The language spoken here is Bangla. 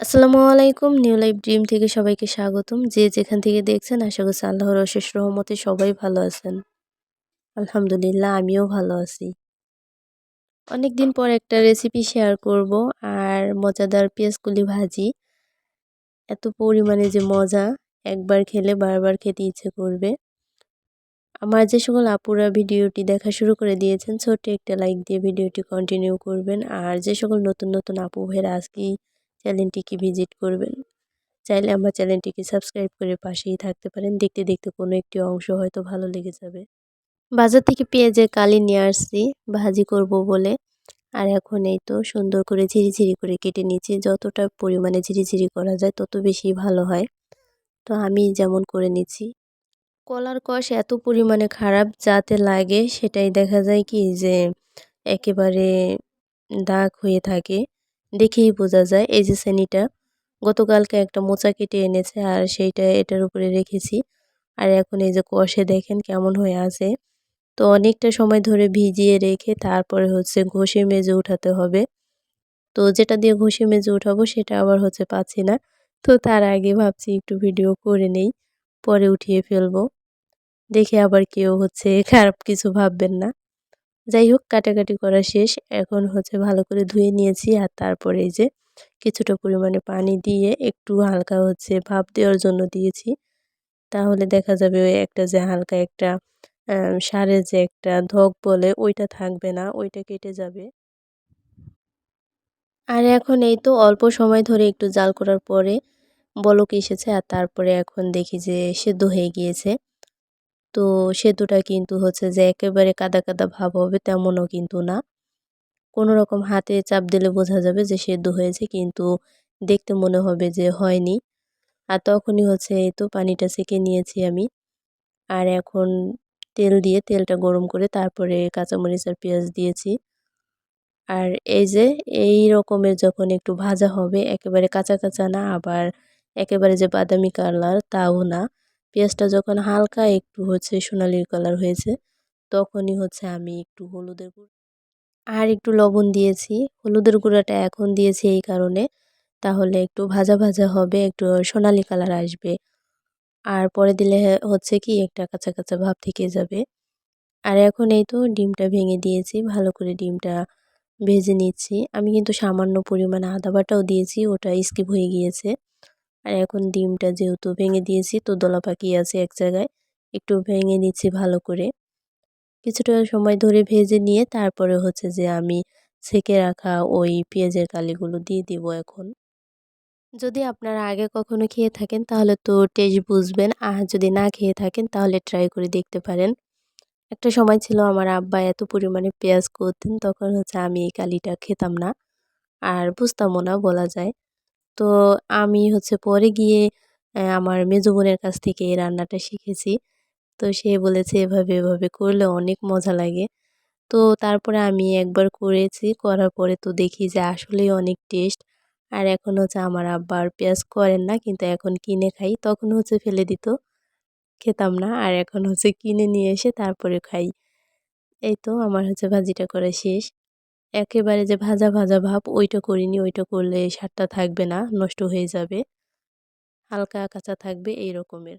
আসসালামু আলাইকুম নিউ লাইফ ড্রিম থেকে সবাইকে স্বাগতম। যে যেখান থেকে দেখছেন, আশা করছি আল্লাহর অশেষ রহমতে সবাই ভালো আছেন। আলহামদুলিল্লাহ, আমিও ভালো আছি। অনেক দিন পর একটা রেসিপি শেয়ার করব, আর মজাদার পেঁয়াজকুলি ভাজি। এত পরিমাণে যে মজা, একবার খেলে বারবার খেতে ইচ্ছে করবে। আমার যে সকল আপুরা ভিডিওটি দেখা শুরু করে দিয়েছেন, ছোট্ট একটা লাইক দিয়ে ভিডিওটি কন্টিনিউ করবেন। আর যে সকল নতুন নতুন আপু ভাইরা আজকেই চ্যানেলটিকে ভিজিট করবেন। চাইলে আমার চ্যানেলটিকে সাবস্ক্রাইব করে পাশেই থাকতে পারেন। দেখতে দেখতে কোনো একটি অংশ হয়তো ভালো লেগে যাবে। বাজার থেকে পেঁয়াজের কালি নিয়ে আসছি। ভাজি করব বলে। আর এখন এই তো সুন্দর করে ঝিরিঝিরি করে কেটে নিচ্ছি। যতটা পরিমাণে ঝিরিঝিরি করা যায় তত বেশি ভালো হয়। তো আমি যেমন করে নিচ্ছি। কলার কষ এত পরিমাণে খারাপ যাতে লাগে সেটাই দেখা যায় কি যে একেবারে দাগ হয়ে থাকে। দেখেই বোঝা যায় এই যে শ্রেণীটা। গতকালকে একটা মোচা কেটে এনেছে আর সেইটা এটার উপরে রেখেছি। আর এখন এই যে কষে দেখেন কেমন হয়ে আছে। তো অনেকটা সময় ধরে ভিজিয়ে রেখে তারপরে হচ্ছে ঘষে মেজে উঠাতে হবে। তো যেটা দিয়ে ঘষে মেজে উঠাবো সেটা আবার হচ্ছে পাচ্ছি না। তো তার আগে ভাবছি একটু ভিডিও করে নেই, পরে উঠিয়ে ফেলব। দেখে আবার কেউ হচ্ছে খারাপ কিছু ভাববেন না। যাই হোক কাটাকাটি করা শেষ। এখন হচ্ছে ভালো করে ধুয়ে নিয়েছি আর তারপরে এই যে কিছুটা পরিমাণে পানি দিয়ে একটু হালকা হচ্ছে ভাপ দেওয়ার জন্য দিয়েছি। তাহলে দেখা যাবে ওই একটা যে হালকা একটা সারের যে একটা ধক বলে ওইটা থাকবে না, ওইটা কেটে যাবে। আর এখন এই তো অল্প সময় ধরে একটু জাল করার পরে বলক এসেছে আর তারপরে এখন দেখি যে সেদ্ধ হয়ে গিয়েছে। তো সেদ্ধটা কিন্তু হচ্ছে যে একেবারে কাদা কাদা ভাব হবে তেমনও কিন্তু না। কোনো রকম হাতে চাপ দিলে বোঝা যাবে যে সেদ্ধ হয়েছে কিন্তু দেখতে মনে হবে যে হয়নি। আর তখনই হচ্ছে এই তো পানিটা সেকে নিয়েছি আমি। আর এখন তেল দিয়ে তেলটা গরম করে তারপরে কাঁচামরিচ আর পেঁয়াজ দিয়েছি। আর এই যে এই রকমের যখন একটু ভাজা হবে একেবারে কাঁচা কাঁচা না, আবার একেবারে যে বাদামি কালার তাও না। পেঁয়াজটা যখন হালকা একটু হচ্ছে সোনালির কালার হয়েছে, তখনই হচ্ছে আমি একটু হলুদের গুঁড়ো আর একটু লবণ দিয়েছি। হলুদের গুঁড়াটা এখন দিয়েছি এই কারণে, তাহলে একটু ভাজা ভাজা হবে, একটু সোনালি কালার আসবে। আর পরে দিলে হচ্ছে কি একটা কাঁচা কাঁচা ভাব থেকে যাবে। আর এখন এই তো ডিমটা ভেঙে দিয়েছি, ভালো করে ডিমটা ভেজে নিচ্ছি। আমি কিন্তু সামান্য পরিমাণে আদা বাটাও দিয়েছি, ওটা স্কিপ হয়ে গিয়েছে। আর এখন ডিমটা যেহেতু ভেঙে দিয়েছি, তো দলা পাকি আছে এক জায়গায়। একটু ভেঙে নিচ্ছি ভালো করে। কিছুটা সময় ধরে ভেজে নিয়ে তারপরে হচ্ছে যে আমি সেকে রাখা ওই পেঁয়াজের কালিগুলো দিয়ে দিব এখন। যদি আপনারা আগে কখনো খেয়ে থাকেন তাহলে তো টেস্ট বুঝবেন, আর যদি না খেয়ে থাকেন তাহলে ট্রাই করে দেখতে পারেন। একটা সময় ছিল আমার আব্বা এত পরিমাণে পেঁয়াজ করতেন, তখন হচ্ছে আমি এই কালিটা খেতাম না। আর বুঝতামও না বলা যায়। তো আমি হচ্ছে পরে গিয়ে আমার মেজো বোনের কাছ থেকে এই রান্নাটা শিখেছি। তো সে বলেছে এভাবে এভাবে করলে অনেক মজা লাগে। তো তারপরে আমি একবার করেছি, করার পরে তো দেখি যে আসলেই অনেক টেস্ট। আর এখন হচ্ছে আমার আব্বার পেঁয়াজ করেন না, কিন্তু এখন কিনে খাই। তখন হচ্ছে ফেলে দিত, খেতাম না। আর এখন হচ্ছে কিনে নিয়ে এসে তারপরে খাই। এই তো আমার হচ্ছে ভাজিটা করা শেষ। একেবারে যে ভাজা ভাজা ভাব, ওইটা করিনি, ওইটা করলে স্বাদটা থাকবে না, নষ্ট হয়ে যাবে। হালকা কাঁচা থাকবে এই রকমের